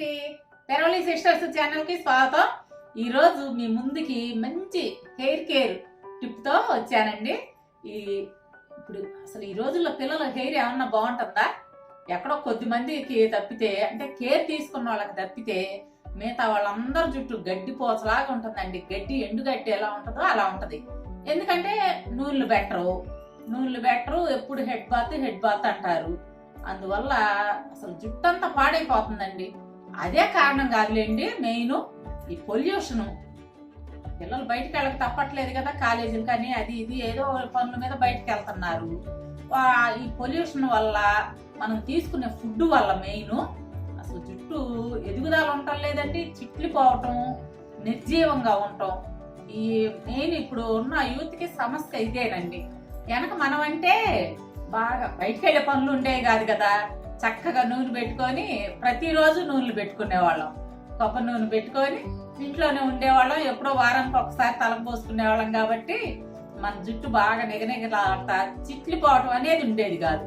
ఏంటి పెరవలి సిస్టర్స్ ఛానల్కి స్వాగతం. ఈరోజు మీ ముందుకి మంచి హెయిర్ కేర్ టిప్తో వచ్చానండి. ఈ ఇప్పుడు అసలు ఈ రోజుల్లో పిల్లల హెయిర్ ఏమన్నా బాగుంటుందా? ఎక్కడో కొద్ది మందికి తప్పితే అంటే కేర్ తీసుకున్న వాళ్ళకి తప్పితే మిగతా వాళ్ళందరి జుట్టు గడ్డి పోచలాగా ఉంటుందండి. గడ్డి ఎండుగడ్డి ఎలా ఉంటుందో అలా ఉంటది. ఎందుకంటే నూనెలు బెటరు. నూనెలు బెటరు ఎప్పుడు హెడ్ బాత్ హెడ్ బాత్ అంటారు. అందువల్ల అసలు జుట్టంతా పాడైపోతుందండి. అదే కారణం కాదులేండి మెయిన్ ఈ పొల్యూషన్. పిల్లలు బయటకు వెళ్ళక తప్పట్లేదు కదా కాలేజీలు కానీ అది ఇది ఏదో పనుల మీద బయటికి వెళ్తున్నారు. ఈ పొల్యూషన్ వల్ల మనం తీసుకునే ఫుడ్ వల్ల మెయిన్ అసలు జుట్టు ఎదుగుదల ఉండటం లేదండి చిట్లిపోవటం నిర్జీవంగా ఉండటం. ఈ మెయిన్ ఇప్పుడు ఉన్న యూత్కి సమస్య ఇదేనండి. వెనక మనం అంటే బాగా బయటకు వెళ్ళే పనులు ఉండేవి కాదు కదా. చక్కగా నూనె పెట్టుకొని ప్రతిరోజు నూనెలు పెట్టుకునేవాళ్ళం. కొబ్బరి నూనె పెట్టుకొని ఇంట్లోనే ఉండేవాళ్ళం. ఎప్పుడో వారానికి ఒకసారి తలకు పోసుకునేవాళ్ళం కాబట్టి మన జుట్టు బాగా నిగనిగలాడతా చిట్లిపోవటం అనేది ఉండేది కాదు.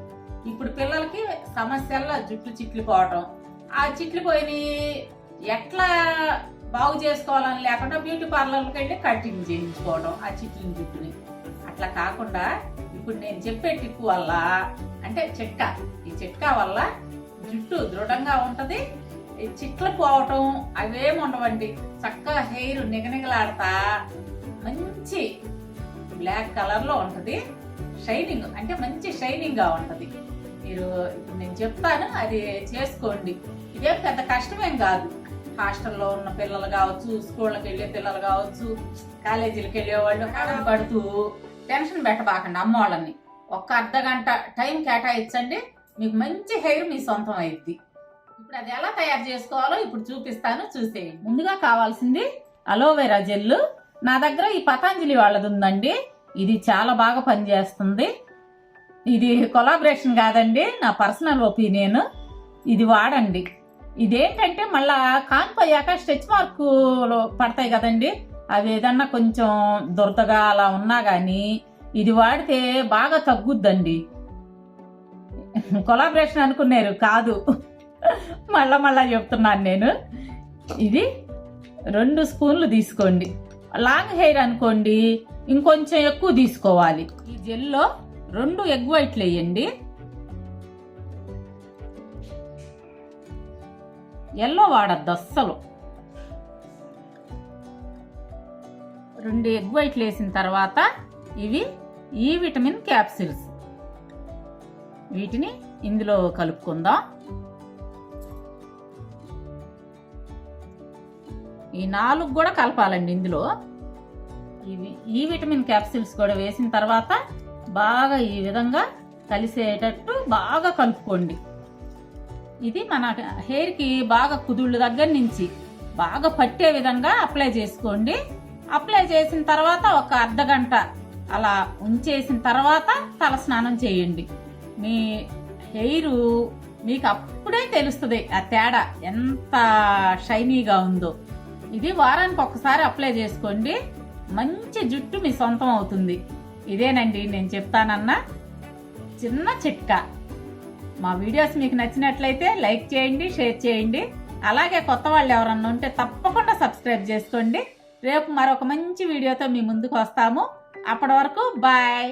ఇప్పుడు పిల్లలకి సమస్యల్లో జుట్టు చిట్లిపోవటం ఆ చిట్లిపోయి ఎట్లా బాగు చేసుకోవాలని లేకుండా బ్యూటీ పార్లర్కి వెళ్ళి కటింగ్ చేయించుకోవడం ఆ చిట్లిన జుట్టుని. అట్లా కాకుండా ఇప్పుడు నేను చెప్పే టిప్ వల్ల అంటే చిట్కా ఈ చిట్కా వల్ల జుట్టు దృఢంగా ఉంటుంది ఈ చిట్లు పోవటం అవేం ఉండవండి. చక్కగా హెయిర్ నిగనిగలాడతా మంచి బ్లాక్ కలర్లో ఉంటుంది షైనింగ్ అంటే మంచి షైనింగ్గా ఉంటుంది. మీరు ఇప్పుడు నేను చెప్తాను అది చేసుకోండి. ఇదేం పెద్ద కష్టమేం కాదు. హాస్టల్లో ఉన్న పిల్లలు కావచ్చు స్కూళ్ళకి వెళ్ళే పిల్లలు కావచ్చు కాలేజీలకు వెళ్ళే వాళ్ళు కడలు పడుతూ టెన్షన్ పెట్టబాకండి అమ్మవాళ్ళని ఒక్క అర్ధ గంట టైం కేటాయించండి మీకు మంచి హెయిర్ మీ సొంతం అయింది ఇప్పుడు అది ఎలా తయారు చేసుకోవాలో ఇప్పుడు చూపిస్తాను చూసేయండి. ముందుగా కావాల్సింది అలోవెరా జెల్ నా దగ్గర ఈ పతాంజలి వాళ్ళది ఉందండి. ఇది చాలా బాగా పనిచేస్తుంది. ఇది కొలాబరేషన్ కాదండి నా పర్సనల్ ఒపీనియన్. ఇది వాడండి. ఇదేంటంటే మళ్ళా కాన్పోయాక స్ట్రెచ్ మార్కులు పడతాయి కదండి. అవి ఏదన్నా కొంచెం దురదగా అలా ఉన్నా కానీ ఇది వాడితే బాగా తగ్గుద్దండి. కొలాబరేషన్ అనుకున్నారు కాదు. మళ్ళా మళ్ళా చెప్తున్నాను నేను. ఇది రెండు స్పూన్లు తీసుకోండి. లాంగ్ హెయిర్ అనుకోండి ఇంకొంచెం ఎక్కువ తీసుకోవాలి. ఈ జెల్లో రెండు ఎగ్ వైట్లు వేయండి. ఎల్లో వాడద్దు అస్సలు. రెండు ఎగ్ వైట్లు వేసిన తర్వాత ఇవి ఈ విటమిన్ క్యాప్సిల్స్. వీటిని ఇందులో కలుపుకుందాం. ఈ నాలుగు కూడా కలపాలండి ఇందులో. ఇవి ఈ విటమిన్ క్యాప్సిల్స్ కూడా వేసిన తర్వాత బాగా ఈ విధంగా కలిసేటట్టు బాగా కలుపుకోండి. ఇది మన హెయిర్కి బాగా కుదుళ్ళ దగ్గర నుంచి బాగా పట్టే విధంగా అప్లై చేసుకోండి. అప్లై చేసిన తర్వాత ఒక అర్ధ గంట అలా ఉంచేసిన తర్వాత తల స్నానం చేయండి. మీ హెయిర్ మీకు అప్పుడే తెలుస్తుంది ఆ తేడా ఎంత షైనీగా ఉందో. ఇది వారానికి ఒకసారి అప్లై చేసుకోండి. మంచి జుట్టు మీ సొంతం అవుతుంది. ఇదేనండి నేను చెప్తానన్నా చిన్న చిట్కా. మా వీడియోస్ మీకు నచ్చినట్లయితే లైక్ చేయండి షేర్ చేయండి. అలాగే కొత్త వాళ్ళు ఎవరన్నా ఉంటే తప్పకుండా సబ్స్క్రైబ్ చేసుకోండి. రేపు మరొక మంచి వీడియోతో మీ ముందుకు వస్తాము. అప్పటి వరకు బాయ్.